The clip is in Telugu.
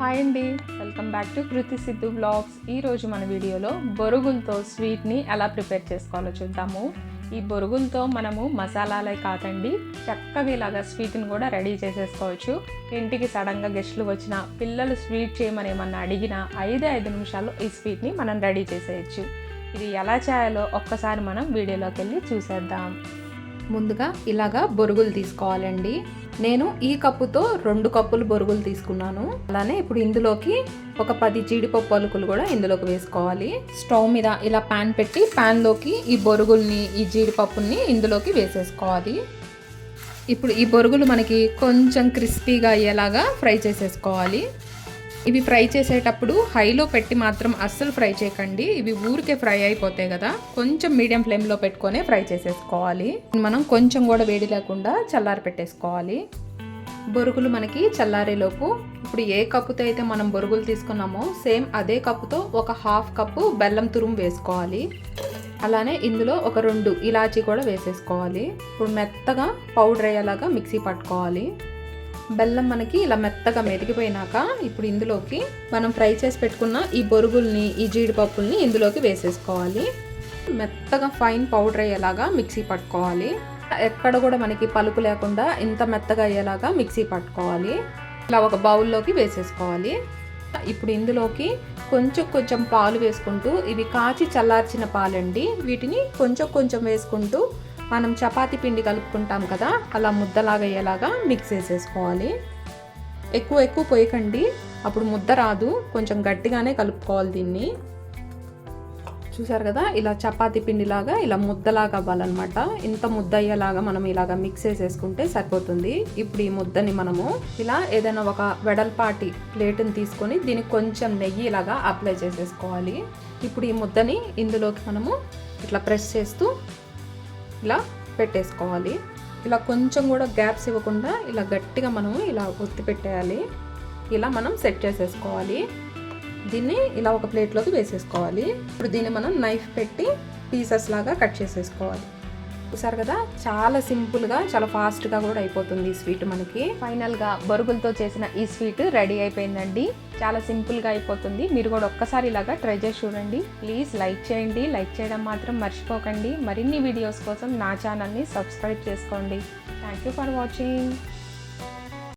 హాయ్ అండి. Welcome back to Kriti Siddhu blogs ఈరోజు మన వీడియోలో బొరుగులతో స్వీట్ని ఎలా ప్రిపేర్ చేసుకోవాలో చూద్దాము. ఈ బొరుగులతో మనము మసాలాలే కాదండి చక్కగా ఇలాగా స్వీట్ని కూడా రెడీ చేసేసుకోవచ్చు. ఇంటికి సడన్గా గెస్టులు వచ్చిన పిల్లలు స్వీట్ చేయమని ఏమన్నా అడిగినా ఐదే ఐదు నిమిషాల్లో ఈ స్వీట్ని మనం రెడీ చేసేయచ్చు. ఇది ఎలా చేయాలో ఒక్కసారి మనం వీడియోలోకి వెళ్ళి చూసేద్దాం. ముందుగా ఇలాగా బొరుగులు తీసుకోవాలండి. నేను ఈ కప్పుతో రెండు కప్పులు బొరుగులు తీసుకున్నాను. అలానే ఇప్పుడు ఇందులోకి ఒక పది జీడిపప్పు అలుకులు కూడా ఇందులోకి వేసుకోవాలి. స్టవ్ మీద ఇలా ప్యాన్ పెట్టి ప్యాన్లోకి ఈ బొరుగుల్ని ఈ జీడిపప్పుని ఇందులోకి వేసేసుకోవాలి. ఇప్పుడు ఈ బొరుగులు మనకి కొంచెం క్రిస్పీగా అయ్యేలాగా ఫ్రై చేసేసుకోవాలి. ఇవి ఫ్రై చేసేటప్పుడు హైలో పెట్టి మాత్రం అస్సలు ఫ్రై చేయకండి. ఇవి ఊరికే ఫ్రై అయిపోతాయి కదా. కొంచెం మీడియం ఫ్లేమ్లో పెట్టుకొని ఫ్రై చేసేసుకోవాలి. మనం కొంచెం కూడా వేడి లేకుండా చల్లారి పెట్టేసుకోవాలి. బొరుగులు మనకి చల్లారేలోపు ఇప్పుడు ఏ కప్పుతో అయితే మనం బొరుగులు తీసుకున్నామో సేమ్ అదే కప్పుతో ఒక హాఫ్ కప్పు బెల్లం తురుము వేసుకోవాలి. అలానే ఇందులో ఒక రెండు ఇలాచీ కూడా వేసేసుకోవాలి. ఇప్పుడు మెత్తగా పౌడర్ అయ్యేలాగా మిక్సీ పట్టుకోవాలి. బెల్లం మనకి ఇలా మెత్తగా మెదిగిపోయినాక ఇప్పుడు ఇందులోకి మనం ఫ్రై చేసి పెట్టుకున్న ఈ బొరుగుల్ని ఈ జీడిపప్పుల్ని ఇందులోకి వేసేసుకోవాలి. మెత్తగా ఫైన్ పౌడర్ అయ్యేలాగా మిక్సీ పట్టుకోవాలి. ఎక్కడ కూడా మనకి పలుపు లేకుండా ఇంత మెత్తగా అయ్యేలాగా మిక్సీ పట్టుకోవాలి. ఇలా ఒక బౌల్లోకి వేసేసుకోవాలి. ఇప్పుడు ఇందులోకి కొంచెం కొంచెం పాలు వేసుకుంటూ ఇవి కాచి చల్లార్చిన పాలండి వీటిని కొంచెం కొంచెం వేసుకుంటూ మనం చపాతి పిండి కలుపుకుంటాం కదా అలా ముద్దలాగా అయ్యేలాగా మిక్స్ చేసేసుకోవాలి. ఎక్కువ ఎక్కువ పోయకండి అప్పుడు ముద్ద రాదు కొంచెం గట్టిగానే కలుపుకోవాలి దీన్ని. చూసారు కదా ఇలా చపాతీ పిండిలాగా ఇలా ముద్దలాగా అవ్వాలన్నమాట. ఇంత ముద్ద అయ్యేలాగా మనం ఇలాగా మిక్స్ చేసేసుకుంటే సరిపోతుంది. ఇప్పుడు ఈ ముద్దని మనము ఇలా ఏదైనా ఒక వెడల్పాటి ప్లేట్ని తీసుకొని దీనికి కొంచెం నెయ్యి ఇలాగా అప్లై చేసేసుకోవాలి. ఇప్పుడు ఈ ముద్దని ఇందులోకి మనము ఇట్లా ప్రెస్ చేస్తూ ఇలా పెట్టేసుకోవాలి. ఇలా కొంచెం కూడా గ్యాప్స్ ఇవ్వకుండా ఇలా గట్టిగా మనము ఇలా ఒత్తి పెట్టేయాలి. ఇలా మనం సెట్ చేసేసుకోవాలి. దీన్ని ఇలా ఒక ప్లేట్లోకి వేసేసుకోవాలి. ఇప్పుడు దీన్ని మనం నైఫ్ పెట్టి పీసెస్ లాగా కట్ చేసేసుకోవాలి. చూసారు కదా? చాలా సింపుల్గా చాలా ఫాస్ట్గా కూడా అయిపోతుంది ఈ స్వీట్ మనకి. ఫైనల్గా బొరుగులతో చేసిన ఈ స్వీట్ రెడీ అయిపోయిందండి. చాలా సింపుల్గా అయిపోతుంది. మీరు కూడా ఒక్కసారి ఇలాగా ట్రై చేసి చూడండి. ప్లీజ్ లైక్ చేయండి. లైక్ చేయడం మాత్రం మర్చిపోకండి. మరిన్ని వీడియోస్ కోసం నా ఛానల్ని సబ్స్క్రైబ్ చేసుకోండి. Thank you for watching